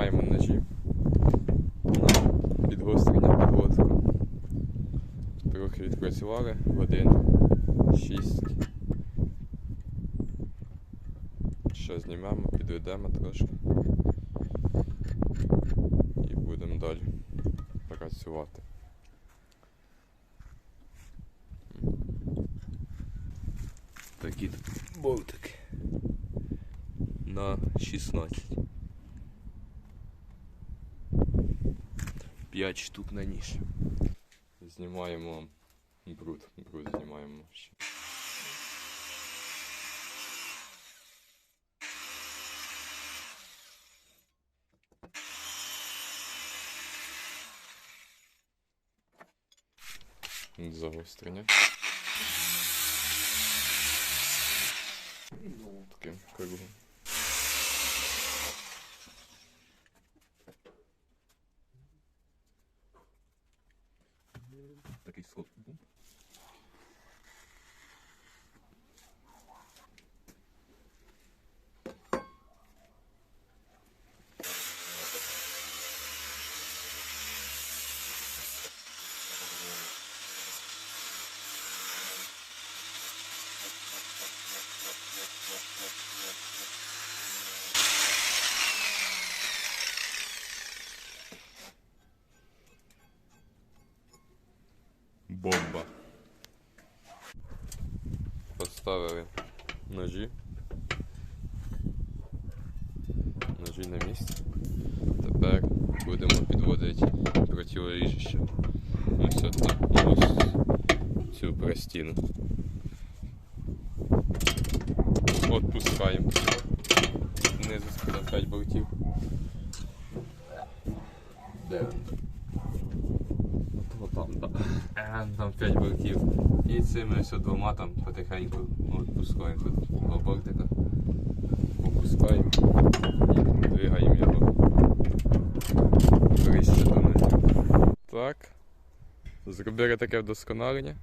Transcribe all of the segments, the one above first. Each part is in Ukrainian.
маємо ножі на підгострення підводку. Трохи відпрацювали годин 6. Ще знімемо, підведемо трошки і будемо далі працювати. Такі болтики на 16. 5 штук на ніж. Знімаємо бруд. Бруд знімаємо ще. Загострення. Такий сход був. Поставили ножі. Ножі на місці. Тепер будемо підводити протиріжище. Ось отак. Ось цю простіну. Отпускаємо. Знизу скоро 5 болтів. Де? Там, так. Е, Там 5 болтів. І цими ось двома там потихеньку відпускаємо тут два болтика. Опускаємо і двигаємо його. Ближче до ножів. Так. Зробили таке вдосконалення.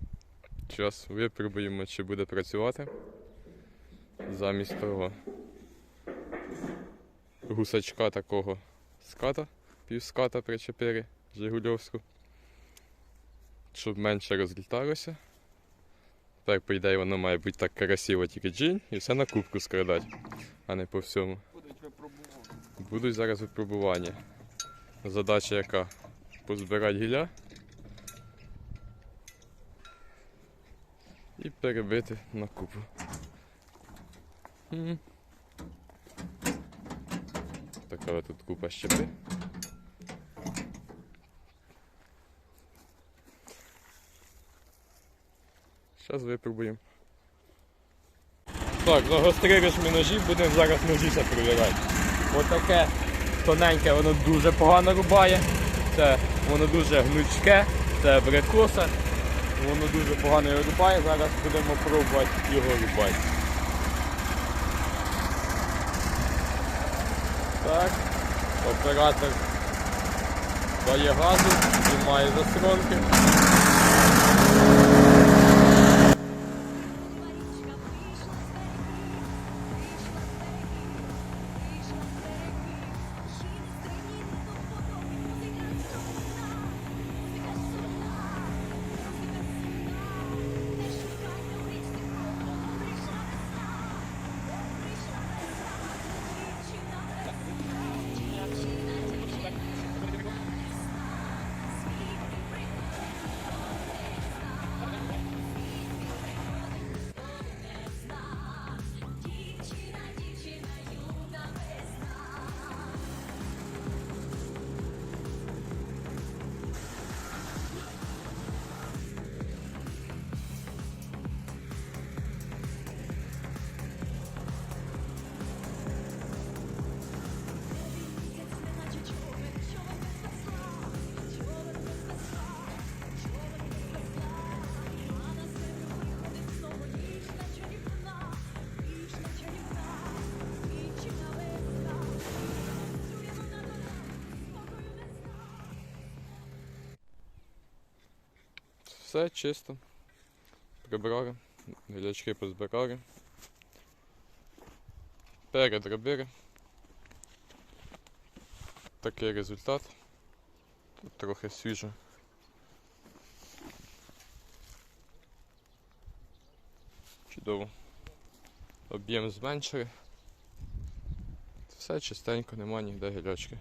Зараз випробуємо, чи буде працювати. Замість того гусачка такого ската, півската причепили Жигульовську щоб менше розліталося. Так, по ідеї, воно має бути так красиво тільки джинь і все на кубку скрадати, а не по всьому. Будуть випробувати. Будуть зараз випробування. Задача яка? Позбирати гілля і перебити на купу. Така тут купа щепи. Зараз випробуємо. Так, загострили ми ножі, будемо зараз ножі ще перевіряти. Отаке тоненьке, воно дуже погано рубає. Це воно дуже гнучке, це абрикоса. Воно дуже погано його рубає. Зараз будемо пробувати його рубати. Так, оператор дає газу, знімає заслонки. Все чисто. Прибрали, гілячки позбирали. Передробили. Такий результат. Тут трохи свіже. Чудово. Об'єм зменшили. Все чистенько, нема ніде гілячки.